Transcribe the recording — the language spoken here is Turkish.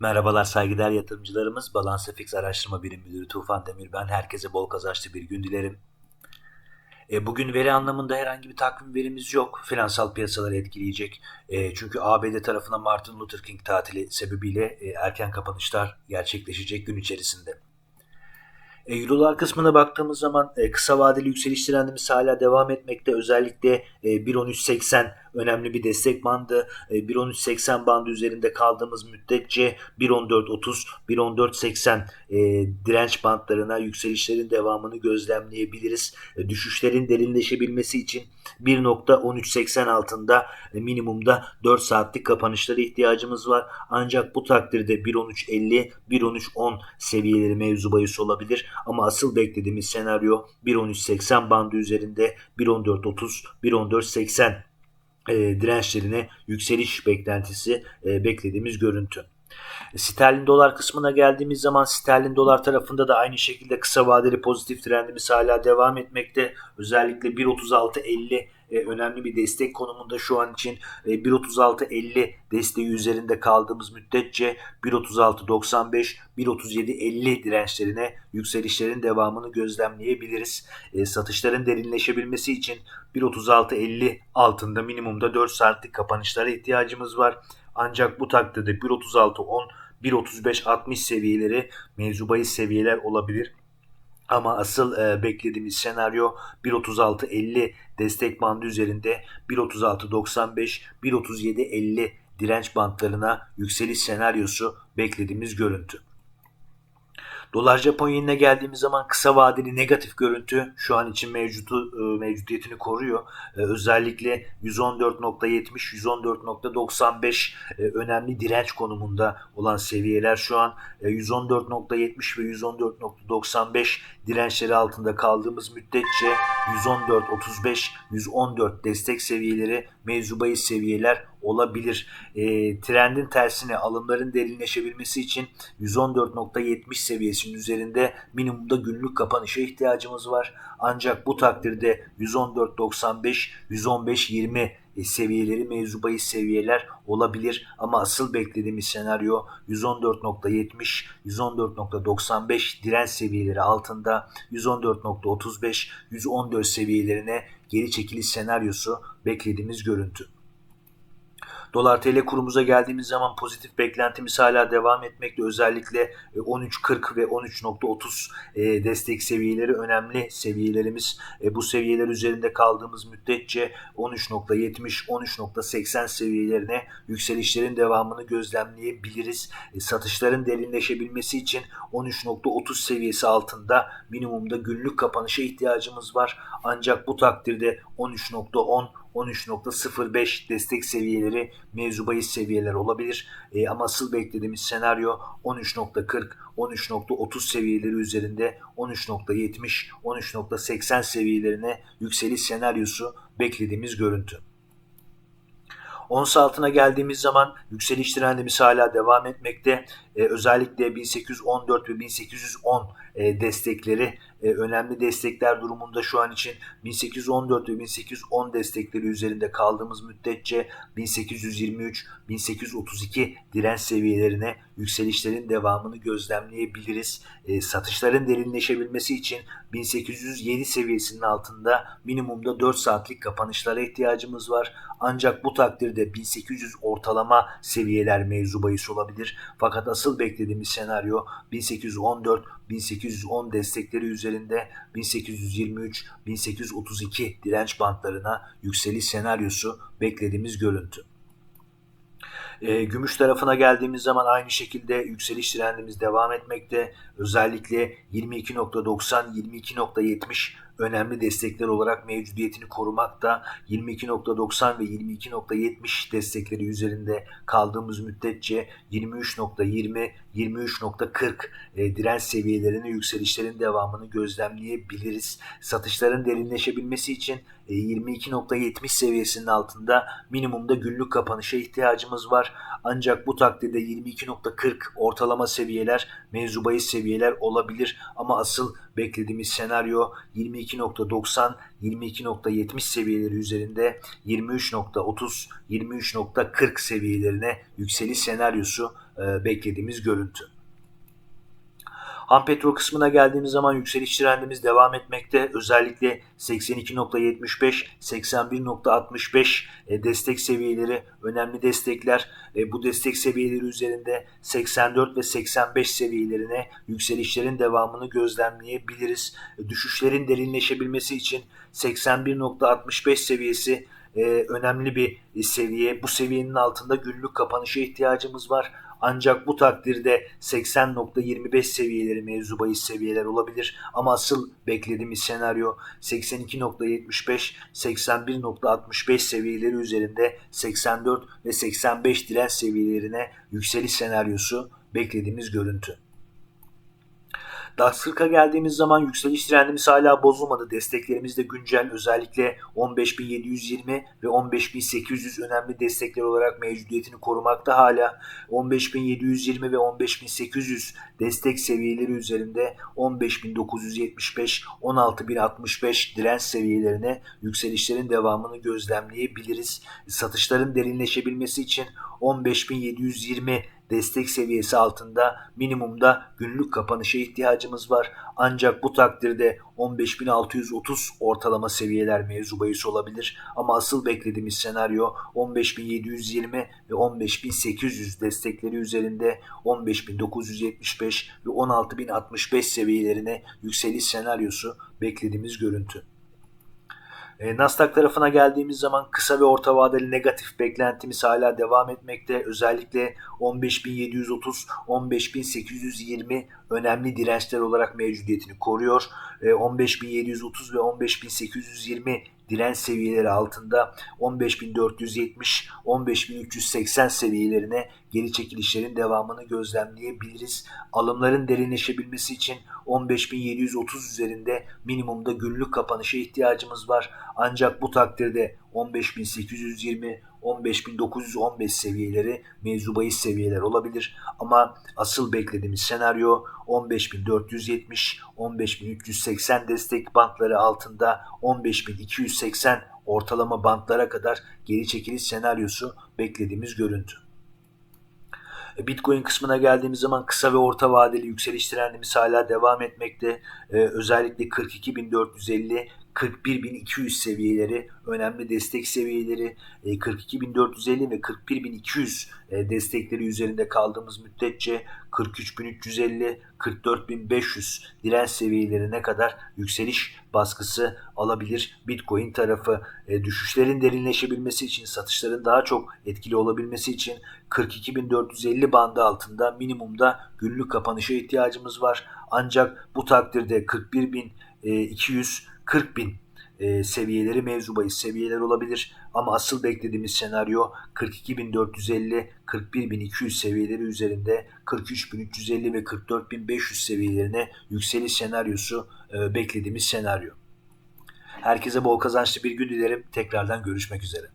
Merhabalar saygıdeğer yatırımcılarımız. Balans FX Araştırma Birim Müdürü Tufan Demir ben. Herkese bol kazançlı bir gün dilerim. E, bugün veri anlamında herhangi bir takvim verimiz yok. Finansal piyasaları etkileyecek. E, çünkü ABD tarafına Martin Luther King tatili sebebiyle e, erken kapanışlar gerçekleşecek gün içerisinde. E, Eurolar kısmına baktığımız zaman e, kısa vadeli yükseliş trendimiz hala devam etmekte. Özellikle e, 1.1380 önemli bir destek bandı. E, 1.1380 bandı üzerinde kaldığımız müddetçe 1.1430, 1.1480 e, direnç bantlarına yükselişlerin devamını gözlemleyebiliriz. E, düşüşlerin derinleşebilmesi için 1.1380 altında e, minimumda 4 saatlik kapanışlara ihtiyacımız var. Ancak bu takdirde 1.1350, 1.1310 seviyeleri mevzu bahis olabilir. Ama asıl beklediğimiz senaryo 1.1380 bandı üzerinde 1.1430, 1.1480 e, dirençlerine yükseliş beklentisi e, beklediğimiz görüntü. Sterlin dolar kısmına geldiğimiz zaman sterlin dolar tarafında da aynı şekilde kısa vadeli pozitif trendimiz hala devam etmekte. Özellikle 1.36.50 e, önemli bir destek konumunda şu an için e, 1.36.50 desteği üzerinde kaldığımız müddetçe 1.36.95 1.37.50 dirençlerine yükselişlerin devamını gözlemleyebiliriz. E, satışların derinleşebilmesi için 1.36.50 altında minimumda 4 saatlik kapanışlara ihtiyacımız var. Ancak bu takdirde 1.36.10 1.35-60 seviyeleri mevzu bahis seviyeler olabilir. Ama asıl e, beklediğimiz senaryo 1.36.50 destek bandı üzerinde 1.36.95 1.37.50 direnç bantlarına yükseliş senaryosu beklediğimiz görüntü. Dolar Japon yenine geldiğimiz zaman kısa vadeli negatif görüntü şu an için mevcutu e, mevcudiyetini koruyor. E, özellikle 114.70 114.95 e, önemli direnç konumunda olan seviyeler şu an 114.70 ve 114.95 dirençleri altında kaldığımız müddetçe 114.35 114 destek seviyeleri mevzu bahis seviyeler olabilir. E, trendin tersine alımların derinleşebilmesi için 114.70 seviyesinin üzerinde minimumda günlük kapanışa ihtiyacımız var. Ancak bu takdirde 114.95 115.20 seviyeleri mevzu bahis seviyeler olabilir ama asıl beklediğimiz senaryo 114.70 114.95 direnç seviyeleri altında 114.35 114 seviyelerine geri çekiliş senaryosu beklediğimiz görüntü. Dolar TL kurumuza geldiğimiz zaman pozitif beklentimiz hala devam etmekte. Özellikle 13.40 ve 13.30 e, destek seviyeleri önemli seviyelerimiz. E, bu seviyeler üzerinde kaldığımız müddetçe 13.70, 13.80 seviyelerine yükselişlerin devamını gözlemleyebiliriz. E, satışların derinleşebilmesi için 13.30 seviyesi altında minimumda günlük kapanışa ihtiyacımız var. Ancak bu takdirde 13.10 13.05 destek seviyeleri mevzu bahis seviyeler olabilir. E, ama asıl beklediğimiz senaryo 13.40 13.30 seviyeleri üzerinde 13.70 13.80 seviyelerine yükseliş senaryosu beklediğimiz görüntü. Ons altına geldiğimiz zaman yükseliş trendimiz hala devam etmekte. Ee, özellikle 1814 ve 1810 e, destekleri e, önemli destekler durumunda şu an için 1814 ve 1810 destekleri üzerinde kaldığımız müddetçe 1823 1832 direnç seviyelerine yükselişlerin devamını gözlemleyebiliriz. E, satışların derinleşebilmesi için 1807 seviyesinin altında minimumda 4 saatlik kapanışlara ihtiyacımız var. Ancak bu takdirde 1800 ortalama seviyeler mevzu bahis olabilir. Fakat asıl beklediğimiz senaryo 1814 1810 destekleri üzerinde 1823 1832 direnç bantlarına yükseliş senaryosu beklediğimiz görüntü. E, gümüş tarafına geldiğimiz zaman aynı şekilde yükseliş trendimiz devam etmekte. Özellikle 22.90, 22.70 önemli destekler olarak mevcudiyetini korumakta. 22.90 ve 22.70 destekleri üzerinde kaldığımız müddetçe 23.20, 23.40 e, direnç seviyelerine yükselişlerin devamını gözlemleyebiliriz. Satışların derinleşebilmesi için 22.70 e, seviyesinin altında minimumda günlük kapanışa ihtiyacımız var. Ancak bu takdirde 22.40 ortalama seviyeler mevzu seviyeleri seviyeler olabilir ama asıl beklediğimiz senaryo 22.90 22.70 seviyeleri üzerinde 23.30 23.40 seviyelerine yükseliş senaryosu e, beklediğimiz görüntü. Ham petrol kısmına geldiğimiz zaman yükseliş trendimiz devam etmekte. Özellikle 82.75, 81.65 e, destek seviyeleri önemli destekler. E, bu destek seviyeleri üzerinde 84 ve 85 seviyelerine yükselişlerin devamını gözlemleyebiliriz. E, düşüşlerin derinleşebilmesi için 81.65 seviyesi önemli bir seviye. Bu seviyenin altında günlük kapanışa ihtiyacımız var. Ancak bu takdirde 80.25 seviyeleri mevzu bahis seviyeler olabilir. Ama asıl beklediğimiz senaryo 82.75, 81.65 seviyeleri üzerinde 84 ve 85 direnç seviyelerine yükseliş senaryosu beklediğimiz görüntü. DAX 40'a geldiğimiz zaman yükseliş trendimiz hala bozulmadı. Desteklerimiz de güncel. Özellikle 15.720 ve 15.800 önemli destekler olarak mevcudiyetini korumakta hala. 15.720 ve 15.800 destek seviyeleri üzerinde 15.975, 16.065 direnç seviyelerine yükselişlerin devamını gözlemleyebiliriz. Satışların derinleşebilmesi için 15.720 destek seviyesi altında minimumda günlük kapanışa ihtiyacımız var. Ancak bu takdirde 15.630 ortalama seviyeler mevzu bahis olabilir. Ama asıl beklediğimiz senaryo 15.720 ve 15.800 destekleri üzerinde 15.975 ve 16.065 seviyelerine yükseliş senaryosu beklediğimiz görüntü. E, Nasdaq tarafına geldiğimiz zaman kısa ve orta vadeli negatif beklentimiz hala devam etmekte. Özellikle 15.730, 15.820 önemli dirençler olarak mevcudiyetini koruyor. 15.730 ve 15.820 direnç seviyeleri altında 15.470, 15.380 seviyelerine geri çekilişlerin devamını gözlemleyebiliriz. Alımların derinleşebilmesi için 15.730 üzerinde minimumda günlük kapanışa ihtiyacımız var. Ancak bu takdirde 15.820, 15.915 seviyeleri mevzu bahis seviyeler olabilir. Ama asıl beklediğimiz senaryo 15.470, 15.380 destek bantları altında 15.280 ortalama bantlara kadar geri çekiliş senaryosu beklediğimiz görüntü. Bitcoin kısmına geldiğimiz zaman kısa ve orta vadeli yükseliş trendimiz hala devam etmekte. Ee, özellikle 42.450 41.200 seviyeleri önemli destek seviyeleri 42.450 e, ve 41.200 e, destekleri üzerinde kaldığımız müddetçe 43.350 44.500 direnç seviyelerine kadar yükseliş baskısı alabilir Bitcoin tarafı. E, düşüşlerin derinleşebilmesi için, satışların daha çok etkili olabilmesi için 42.450 bandı altında minimumda günlük kapanışa ihtiyacımız var. Ancak bu takdirde 41.200 40 bin e, seviyeleri mevzu seviyeler olabilir. Ama asıl beklediğimiz senaryo 42.450, 41.200 seviyeleri üzerinde 43.350 ve 44.500 seviyelerine yükseliş senaryosu e, beklediğimiz senaryo. Herkese bol kazançlı bir gün dilerim. Tekrardan görüşmek üzere.